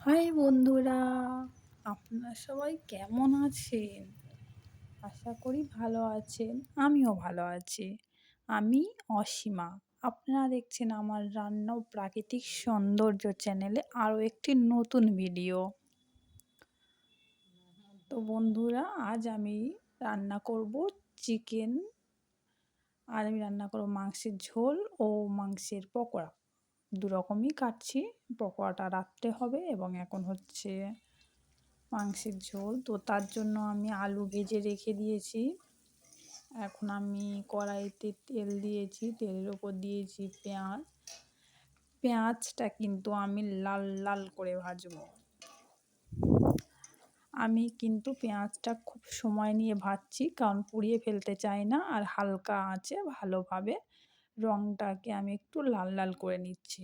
High বন্ধুরা, আপনারা সবাই কেমন আছেন? আশা করি ভালো আছেন, আমিও ভালো আছি। আমি অসীমা, আপনারা দেখছেন আমার রান্না প্রাকৃতিক সৌন্দর্য চ্যানেলে আরও একটি নতুন ভিডিও তো বন্ধুরা, আজ আমি রান্না করব চিকেন আর আমি রান্না করব মাংসের ঝোল ও মাংসের পকোড়া। দু রকমই কাটছি। পকোড়াটা রাত্রে হবে এবং এখন হচ্ছে মাংসের ঝোল। তো তার জন্য আমি আলু ভেজে রেখে দিয়েছি। এখন আমি কড়াইতে তেল দিয়েছি। তেলের ওপর দিয়েছি পেঁয়াজ। পেঁয়াজটা কিন্তু আমি লাল লাল করে ভাজবো। আমি কিন্তু পেঁয়াজটা খুব সময় নিয়ে ভাজছি, কারণ পুড়িয়ে ফেলতে চাই না। আর হালকা আছে ভালোভাবে রঙটাকে আমি একটু লাল লাল করে নিচ্ছি।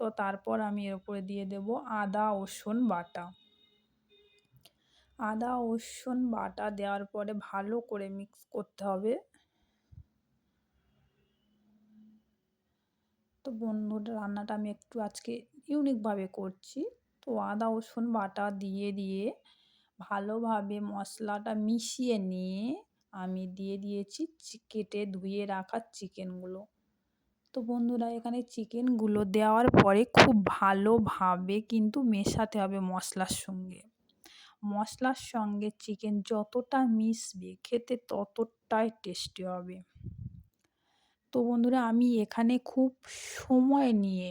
তো তারপর আমি এর উপরে দিয়ে দেব আদা, রসুন বাটা। আদা, রসুন বাটা দেওয়ার পরে ভালো করে মিক্স করতে হবে। তো বন্ধুটা রান্নাটা আমি একটু আজকে ইউনিকভাবে করছি। তো আদা, রসুন বাটা দিয়ে দিয়ে ভালোভাবে মশলাটা মিশিয়ে নিয়ে আমি দিয়ে দিয়েছি কেটে ধুয়ে রাখা চিকেনগুলো তো বন্ধুরা, এখানে চিকেনগুলো দেওয়ার পরে খুব ভালোভাবে কিন্তু মেশাতে হবে মশলার সঙ্গে। মশলার সঙ্গে চিকেন যতটা মিশবে, খেতে ততটাই টেস্টি হবে। তো বন্ধুরা, আমি এখানে খুব সময় নিয়ে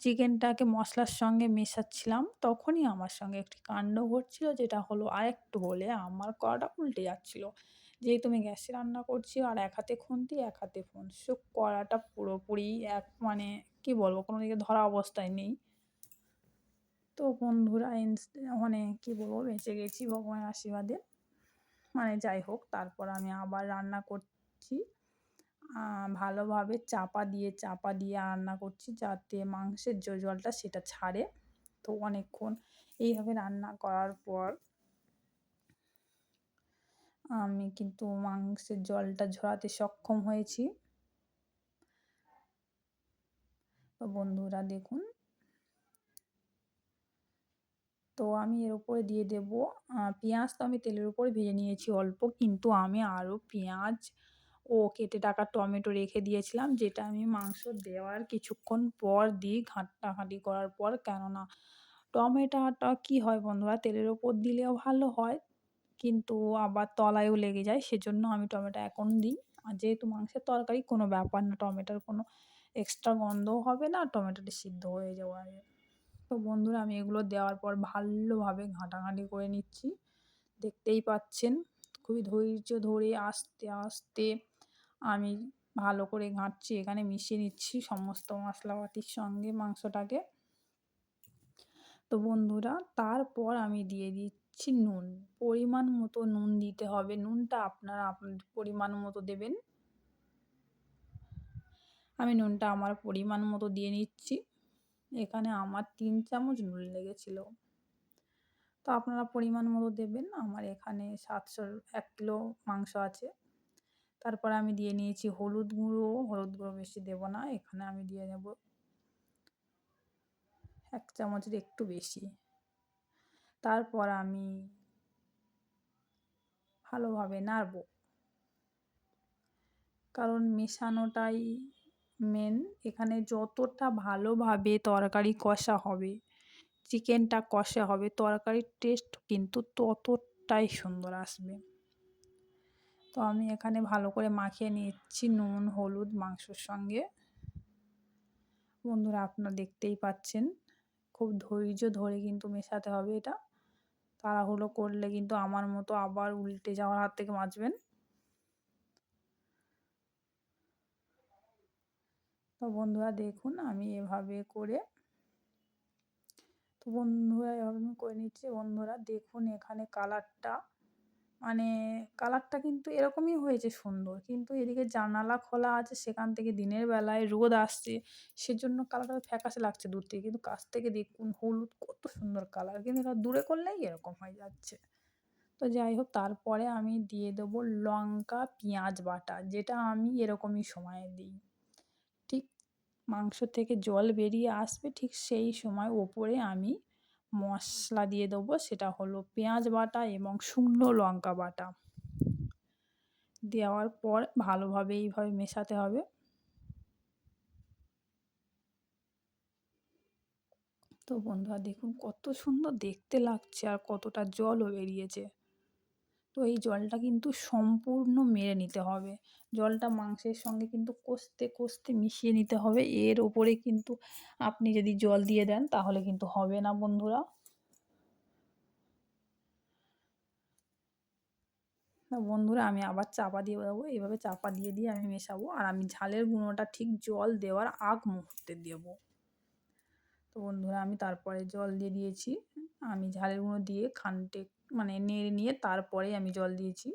চিকেনটাকে মশলার সঙ্গে মেশাচ্ছিলাম। তখনই আমার সঙ্গে একটি কাণ্ড ঘটছিল, যেটা হলো আরেকটু হলে আমার কড়াটা উল্টে যাচ্ছিল। যেহেতু আমি গ্যাসে রান্না করছি আর এক হাতে খুন্তি, এক হাতে ফোন সে কড়াটা পুরোপুরি এক মানে কি বলব কোনো দিকে ধরা অবস্থায় নেই। তো বন্ধুরা মানে কি বলব, বেঁচে গেছি ভগবানের আশীর্বাদে। মানে যাই হোক, তারপর আমি আবার রান্না করছি। ভালোভাবে চাপা দিয়ে চাপা দিয়ে রান্না করছি যাতে মাংসের যে জলটা সেটা ছাড়ে। তো অনেকক্ষণ এইভাবে রান্না করার পর আমি কিন্তু মাংসের জলটা ঝরাতে সক্ষম হয়েছি। তো বন্ধুরা দেখুন। তো আমি এর উপরে দিয়ে দেব পেঁয়াজ তো আমি তেলের উপরে ভেজে নিয়েছি অল্প, কিন্তু আমি আরও পেঁয়াজ ও কেটে টাকা টমেটো রেখে দিয়েছিলাম, যেটা আমি মাংস দেওয়ার কিছুক্ষণ পর দিই ঘাঁটাঘাঁটি করার পর, কেননা টমেটোটা কি হয় বন্ধুরা, তেলের ওপর দিলেও ভালো হয় কিন্তু আবার তলায়ও লেগে যায়। সেজন্য আমি টমেটো এখন দিই। আর যেহেতু মাংসের তরকারি, কোনো ব্যাপার না। টমেটোর কোনো এক্সট্রা গন্ধও হবে না, টমেটোটি সিদ্ধ হয়ে যাওয়ার। তো বন্ধুরা, আমি এগুলো দেওয়ার পর ভালোভাবে ঘাঁটাঘাঁটি করে নিচ্ছি। দেখতেই পাচ্ছেন, খুবই ধৈর্য ধরে আস্তে আস্তে আমি ভালো করে ঘাঁটছি। এখানে মিশিয়ে নিচ্ছি সমস্ত মশলাপাতির সঙ্গে মাংসটাকে। তো বন্ধুরা, তারপর আমি দিয়ে দিচ্ছি নুন। পরিমাণ মতো নুন দিতে হবে। নুনটা আপনারা আপনাদের পরিমাণ মতো দেবেন। আমি নুনটা আমার পরিমাণ মতো দিয়ে নিচ্ছি। এখানে আমার তিন চামচ নুন লেগেছিল। তো আপনারা পরিমাণ মতো দেবেন। আমার এখানে সাতশো, এক কিলো মাংস আছে। তারপরে আমি দিয়ে নিয়েছি হলুদ গুঁড়ো। হলুদ গুঁড়ো বেশি দেবো না। এখানে আমি দিয়ে নেব এক চামচের একটু বেশি। তারপর আমি ভালোভাবে নাড়ব। কারণ মেশানোটাই মেন এখানে যতটা ভালোভাবে তরকারি কষা হবে চিকেনটা কষা হবে, তরকারির টেস্ট কিন্তু ততটাই সুন্দর আসবে। তো আমি এখানে ভালো করে মাখিয়ে নিচ্ছি নুন, হলুদ মাংসর সঙ্গে। বন্ধুরা, আপনারা দেখতেই পাচ্ছেন, খুব ধৈর্য ধরে কিন্তু মেশাতে হবে এটা। তাড়াহুড়ো করলে কিন্তু আমার মতো আবার উল্টে যাওয়ার হাত থেকে বাঁচবেন। তো বন্ধুরা দেখুন আমি এভাবে করে তো বন্ধুরা এভাবে আমি করে নিচ্ছি। বন্ধুরা দেখুন এখানে কালারটা মানে কালারটা কিন্তু এরকমই হয়েছে সুন্দর। কিন্তু এদিকে জানালা খোলা আছে, সেখান থেকে দিনের বেলায় রোদ আসছে, সেজন্য কালারটা ফ্যাকাশে লাগছে দূর থেকে। কিন্তু কাছ থেকে দেখুন, হলুদ কত সুন্দর কালার কিন্তু এটা দূরে করলেই এরকম হয়ে যাচ্ছে। তো যাই হোক, তারপরে আমি দিয়ে দেবো লঙ্কা পেঁয়াজ বাটা, যেটা আমি এরকমই সময়ে দিই। ঠিক মাংস থেকে জল বেরিয়ে আসবে, ঠিক সেই সময় ওপরে আমি মশলা দিয়ে দেবো, সেটা হলো পেঁয়াজ বাটা এবং শুকনো লঙ্কা বাটা। দেওয়ার পর ভালোভাবে এইভাবে মেশাতে হবে। তো বন্ধুরা, দেখুন কত সুন্দর দেখতে লাগছে আর কতটা জলও বেরিয়েছে। তো এই জলটা কিন্তু সম্পূর্ণ মেরে নিতে হবে। জলটা মাংসের সঙ্গে কিন্তু কষতে কষতে মিশিয়ে নিতে হবে। এর ওপরে কিন্তু আপনি যদি জল দিয়ে দেন তাহলে কিন্তু হবে না বন্ধুরা। বন্ধুরা, আমি আবার চাপা দিয়ে দেবো। এইভাবে চাপা দিয়ে দিয়ে আমি মেশাবো। আর আমি ঝালের গুঁড়োটা ঠিক জল দেওয়ার আগ মুহূর্তে দেবো। তো বন্ধুরা, আমি তারপরে জল দিয়ে দিয়েছি। আমি ঝালের গুঁড়ো দিয়ে খানটে মানে নেড়ে নিয়ে তারপরে আমি জল দিয়েছি।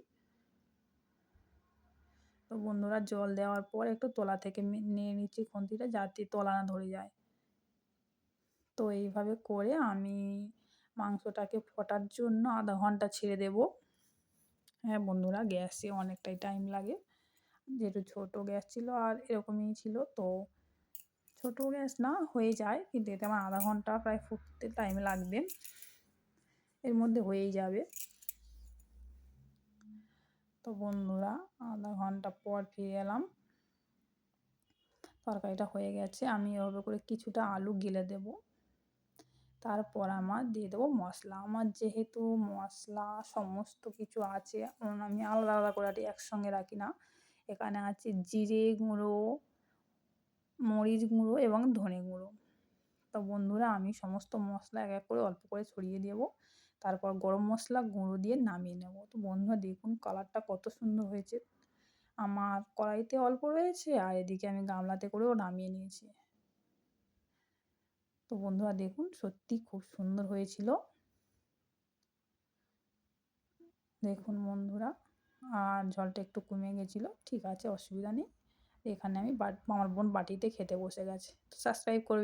তো বন্ধুরা জল দেওয়ার পর একটু তলা থেকে নিয়ে নিচ্ছি খুন্তিটা যাতে তলা না ধরে যায়। তো এইভাবে করে আমি মাংসটাকে ফোটার জন্য আধা ঘণ্টা ছেড়ে দেব। হ্যাঁ বন্ধুরা, গ্যাসে অনেকটাই টাইম লাগে। যেহেতু ছোটো গ্যাস ছিল আর এরকমই ছিল, তো ছোটো গ্যাস না হয়ে যায়, কিন্তু এতে আমার আধা ঘণ্টা প্রায় ফুটতে টাইম লাগবে। এর মধ্যে হয়েই যাবে। তো বন্ধুরা, আধা ঘণ্টা পর ফিরে এলাম। তরকারিটা হয়ে গেছে, আমি এভাবে করে কিছুটা আলু গেলে দেব। তারপর আমার দিয়ে দেবো মশলা। আমার যেহেতু মশলা সমস্ত কিছু আছে আমি আলাদা আলাদা করে একসঙ্গে রাখি না। এখানে আছে জিরে গুঁড়ো, মরিচ গুঁড়ো এবং ধনে গুঁড়ো। তো বন্ধুরা আমি সমস্ত মশলা এক এক করে অল্প করে ছড়িয়ে দেবো। তারপর গরম মশলা গুঁড়ো দিয়ে নামিয়ে নেব। তো বন্ধুরা দেখুন কালারটা কত সুন্দর হয়েছে। আমার কড়াইতে অল্প রয়েছে আর এদিকে আমি গামলাতে করেও নামিয়ে নিয়েছি। তো বন্ধুরা দেখুন সত্যি খুব সুন্দর হয়েছিল। দেখুন বন্ধুরা, আর জলটা একটু কমে গেছিল। ঠিক আছে, অসুবিধা নেই। এখানে আমি আমার বোন বাটিতে খেতে বসে গেছে। সাবস্ক্রাইব করবে।